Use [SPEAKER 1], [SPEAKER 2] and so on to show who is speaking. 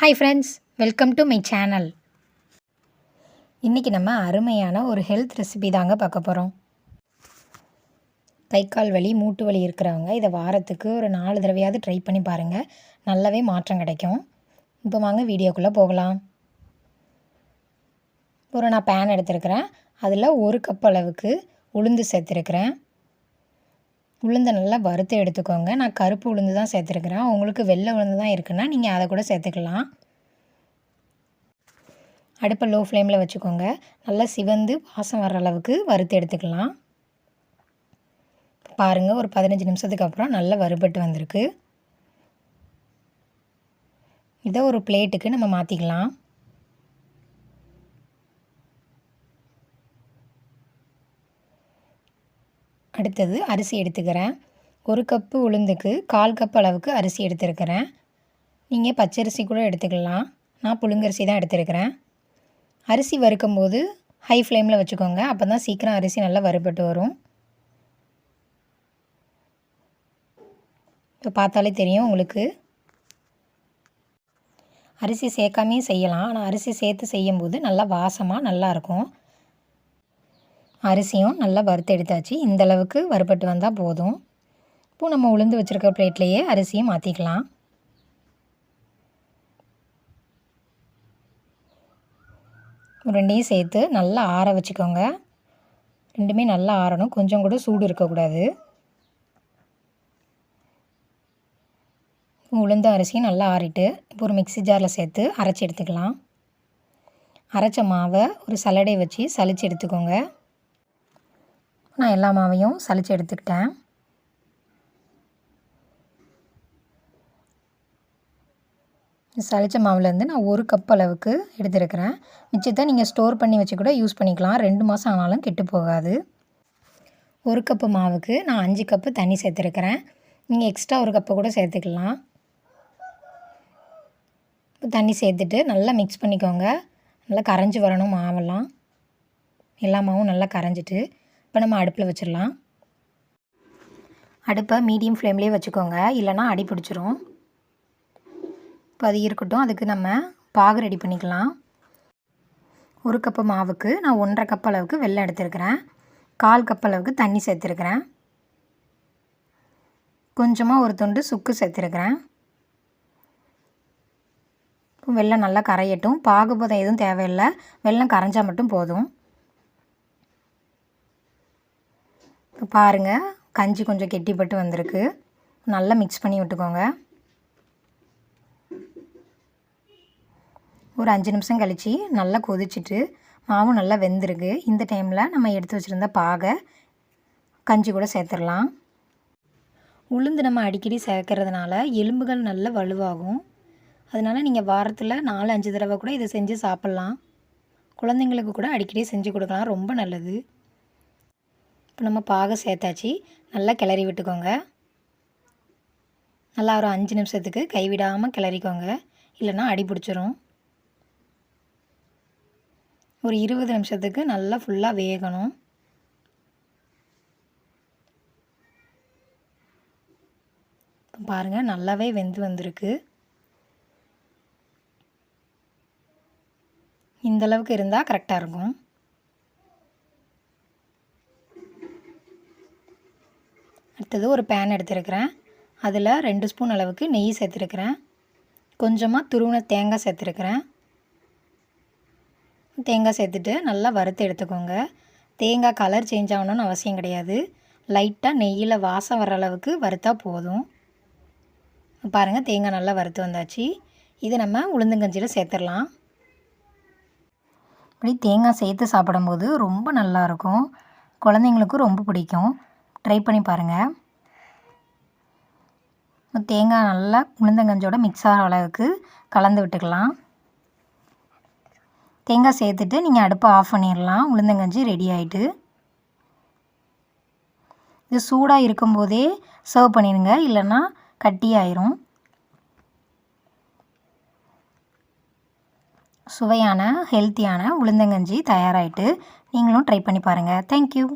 [SPEAKER 1] Hi friends welcome to my channel இன்றைக்கி நம்ம அருமையான ஒரு ஹெல்த் ரெசிபி தாங்க பார்க்க போகிறோம் கை கால் வலி மூட்டு வலி இருக்கிறவங்க இதை வாரத்துக்கு ஒரு நாலு தடவையாவது ட்ரை பண்ணி பாருங்கள் நல்லாவே மாற்றம் கிடைக்கும். இப்போ வாங்க வீடியோக்குள்ளே போகலாம். ஒரு நான் பேன் எடுத்துருக்கிறேன். அதில் ஒரு கப் அளவுக்கு உளுந்து சேர்த்துருக்கிறேன். உளுந்தை நல்லா வறுத்து எடுத்துக்கோங்க. நான் கருப்பு உளுந்து தான் சேர்த்துருக்குறேன். உங்களுக்கு வெள்ளை உளுந்து தான் இருக்குன்னா நீங்கள் அதை கூட சேர்த்துக்கலாம். அடுப்பை லோ ஃப்ளேமில் வச்சுக்கோங்க. நல்லா சிவந்து வாசம் வர்ற அளவுக்கு வறுத்து எடுத்துக்கலாம். பாருங்கள் ஒரு பதினஞ்சு நிமிஷத்துக்கு அப்புறம் நல்லா வறுபட்டு வந்திருக்கு. இதை ஒரு பிளேட்டுக்கு நம்ம மாற்றிக்கலாம் அடுத்தது அரிசி எடுத்துக்கிறேன். ஒரு கப்பு உளுந்துக்கு கால் கப் அளவுக்கு அரிசி எடுத்துருக்கிறேன். நீங்கள் பச்சரிசி கூட எடுத்துக்கலாம். நான் புழுங்கரிசி தான் எடுத்துருக்கிறேன். அரிசி வறுக்கும் போது ஹை ஃப்ளேமில் வச்சுக்கோங்க. அப்போ தான் சீக்கிரம் அரிசி நல்லா வறுபட்டு வரும். இப்போ பார்த்தாலே தெரியும் உங்களுக்கு. அரிசி சேர்க்காமே செய்யலாம். ஆனால் அரிசி சேர்த்து செய்யும்போது நல்லா வாசமாக நல்லாயிருக்கும் அரிசியும் நல்லா வறுத்து எடுத்தாச்சு. இந்தளவுக்கு வறுபட்டு வந்தால் போதும். இப்போது நம்ம உளுந்து வச்சுருக்க பிளேட்லேயே அரிசியை மாற்றிக்கலாம் ரெண்டையும் சேர்த்து நல்லா ஆற வச்சுக்கோங்க. ரெண்டுமே நல்லா ஆறணும். கொஞ்சம் கூட சூடு இருக்கக்கூடாது. உளுந்த அரிசியும் நல்லா ஆறிட்டு இப்போ ஒரு மிக்சி ஜாரில் சேர்த்து அரைச்சி எடுத்துக்கலாம். அரைச்ச மாவை ஒரு சலடை வச்சு சளிச்சு எடுத்துக்கோங்க. நான் எல்லா மாவையும் சளிச்சு எடுத்துக்கிட்டேன். சளிச்ச மாவுலேருந்து நான் ஒரு கப் அளவுக்கு எடுத்துருக்கிறேன். மிச்சத்தை நீங்கள் ஸ்டோர் பண்ணி வச்சு கூட யூஸ் பண்ணிக்கலாம். ரெண்டு மாதம் ஆனாலும் கெட்டு போகாது. ஒரு கப்பு மாவுக்கு நான் அஞ்சு கப்பு தண்ணி சேர்த்துருக்கிறேன். நீங்கள் எக்ஸ்ட்ரா ஒரு கப்பு கூட சேர்த்துக்கலாம். தண்ணி சேர்த்துட்டு நல்லா மிக்ஸ் பண்ணிக்கோங்க. நல்லா கரைஞ்சி வரணும் மாவெல்லாம். எல்லா மாவும் நல்லா கரைஞ்சிட்டு இப்போ நம்ம அடுப்பில் வச்சிடலாம். அடுப்பை மீடியம் ஃப்ளேம்லேயே வச்சுக்கோங்க. இல்லைனா அடி பிடிச்சிரும். இப்போ அது இருக்கட்டும். அதுக்கு நம்ம பாகு ரெடி பண்ணிக்கலாம். ஒரு கப்பு மாவுக்கு நான் ஒன்றரை கப் அளவுக்கு வெள்ளம் எடுத்துருக்கிறேன். கால் கப் அளவுக்கு தண்ணி சேர்த்துருக்குறேன். கொஞ்சமாக ஒரு துண்டு சுக்கு சேர்த்துருக்குறேன். வெள்ளம் நல்லா கரையட்டும். பாகுபதம் எதுவும் தேவையில்லை. வெள்ளம் கரைஞ்சால் மட்டும் போதும். இப்போ பாருங்கள் கஞ்சி கொஞ்சம் கெட்டிப்பட்டு வந்திருக்கு. நல்லா மிக்ஸ் பண்ணி விட்டுக்கோங்க. ஒரு அஞ்சு நிமிஷம் கழித்து நல்லா கொதிச்சுட்டு மாவும் நல்லா வெந்திருக்கு. இந்த டைமில் நம்ம எடுத்து வச்சுருந்த பாகை கஞ்சி கூட சேர்த்துடலாம். உளுந்து நம்ம அடிக்கடி சேர்க்கறதுனால எலும்புகள் நல்ல வலுவாகும். அதனால் நீங்கள் வாரத்தில் நாலு அஞ்சு தடவை கூட இதை செஞ்சு சாப்பிட்லாம். குழந்தைங்களுக்கு கூட அடிக்கடி செஞ்சு கொடுக்கலாம். ரொம்ப நல்லது. இப்போ நம்ம பாகம் சேர்த்தாச்சு. நல்லா கிளறி விட்டுக்கோங்க. நல்லா ஒரு அஞ்சு நிமிஷத்துக்கு கைவிடாமல் கிளறிக்கோங்க. இல்லைன்னா அடி பிடிச்சிரும். ஒரு இருபது நிமிஷத்துக்கு நல்லா ஃபுல்லாக வேகணும். பாருங்கள் நல்லாவே வெந்து வந்திருக்கு. இந்தளவுக்கு இருந்தால் கரெக்டாக இருக்கும். அடுத்தது ஒரு பேன் எடுத்துருக்கிறேன். அதில் ரெண்டு ஸ்பூன் அளவுக்கு நெய் சேர்த்துருக்குறேன். கொஞ்சமாக துருவின தேங்காய் சேர்த்துருக்குறேன். தேங்காய் சேர்த்துட்டு நல்லா வறுத்து எடுத்துக்கோங்க. தேங்காய் கலர் சேஞ்ச் ஆகணும்னு அவசியம் கிடையாது. லைட்டாக நெய்யில் வாசம் வர அளவுக்கு வறுத்தா போதும். பாருங்கள் தேங்காய் நல்லா வறுத்து வந்தாச்சு. இதை நம்ம உளுந்தங்கஞ்சியில் சேர்த்துடலாம் இப்படி தேங்காய் சேர்த்து சாப்பிடும்போது ரொம்ப நல்லாயிருக்கும் குழந்தைங்களுக்கும் ரொம்ப பிடிக்கும். ட்ரை பண்ணி பாருங்கள் தேங்காய் நல்லா உளுந்தங்கஞ்சோட மிக்ஸ் ஆகிற அளவுக்கு கலந்து விட்டுக்கலாம். தேங்காய் சேர்த்துட்டு நீங்கள் அடுப்பை ஆஃப் பண்ணிடலாம். உளுந்தங்கஞ்சி ரெடி ஆகிட்டு இது சூடாக இருக்கும்போதே சர்வ் பண்ணிடுங்க. இல்லைன்னா கட்டி ஆயிரும். சுவையான ஹெல்த்தியான உளுந்தங்கஞ்சி தயாராகிட்டு நீங்களும் ட்ரை பண்ணி பாருங்கள் தேங்க்யூ